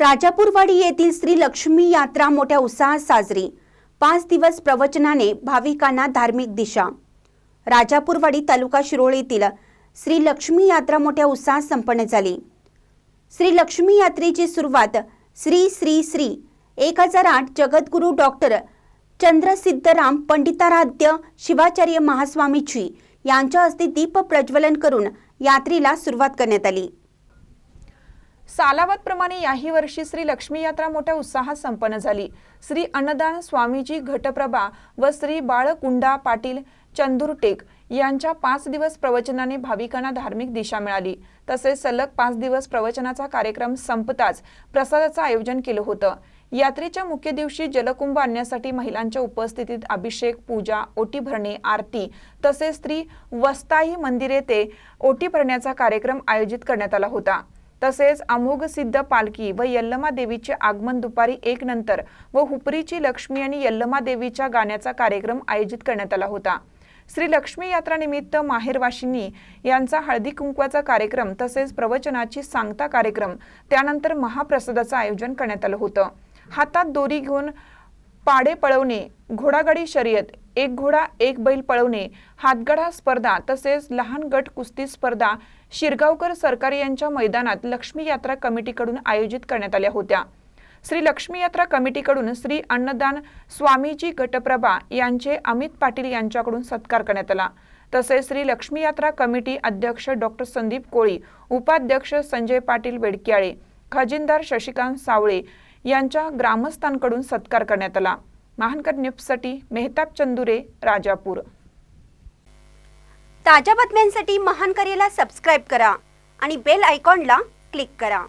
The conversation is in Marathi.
राजापूरवाडी येथील श्री लक्ष्मी यात्रा मोठ्या उत्साहात साजरी. पाच दिवस प्रवचनाने भाविकांना धार्मिक दिशा. राजापूरवाडी तालुका शिरोळ येथील श्री लक्ष्मी यात्रा मोठ्या उत्साहात संपन्न झाली. श्री लक्ष्मी यात्रेची सुरुवात श्री श्री श्री एक हजार आठ जगद्गुरू डॉक्टर चंद्रसिद्धराम पंडिताराध्य शिवाचार्य महास्वामीजी यांच्या हस्ते दीप प्रज्वलन करून यात्रेला सुरुवात करण्यात आली. सालावतप्रमाणे याही वर्षी श्री लक्ष्मी यात्रा मोठ्या उत्साहात संपन्न झाली. श्री अन्नदान स्वामीजी घटप्रभा व श्री बाळकुंडा पाटील चंदुरटेक यांच्या पाच दिवस प्रवचनाने भाविकांना धार्मिक दिशा मिळाली. तसेच सलग पाच दिवस प्रवचनाचा कार्यक्रम संपताच प्रसादाचं आयोजन केलं होतं. यात्रेच्या मुख्य दिवशी जलकुंभ आणण्यासाठी महिलांच्या उपस्थितीत अभिषेक पूजा ओटी भरणे आरती तसेच स्त्री वस्ताई मंदिर येथे ओटी भरण्याचा कार्यक्रम आयोजित करण्यात आला होता. तसेच अमोघ सिद्ध पालखी व यल्लमा देवीचे आगमन दुपारी एक नंतर व हुपरीची लक्ष्मी आणि यल्लमा देवीच्या गाण्याचा कार्यक्रम आयोजित करण्यात आला होता. श्री लक्ष्मी यात्रा निमित्त माहेरवाशिनी यांचा हळदी कुंकवाचा कार्यक्रम तसेच प्रवचनाची सांगता कार्यक्रम त्यानंतर महाप्रसादाचं आयोजन करण्यात आलं होतं. हातात दोरी घेऊन पाडे पळवणे घोडागाडी शर्यत एक घोडा एक बैल पळवणे हातगडा स्पर्धा तसेच लहान गट कुस्ती स्पर्धा शिरगावकर सरकारी यांच्या मैदानात लक्ष्मी यात्रा कमिटीकडून आयोजित करण्यात आल्या होत्या. श्री लक्ष्मी यात्रा कमिटीकडून श्री अन्नदान स्वामीजी गटप्रभा यांचे अमित पाटील यांच्याकडून सत्कार करण्यात आला. तसेच श्री लक्ष्मी यात्रा कमिटी अध्यक्ष डॉक्टर संदीप कोळी उपाध्यक्ष संजय पाटील बेडकियाळे खजिनदार शशिकांत सावळे यांच्या ग्रामस्थांकडून सत्कार करण्यात आला. महानकर न्यूजसाठी मेहताब चंदुरे राजापूर. ताज्या बातम्यांसाठी महानकरेला सबस्क्राईब करा आणि बेल आयकॉनला क्लिक करा.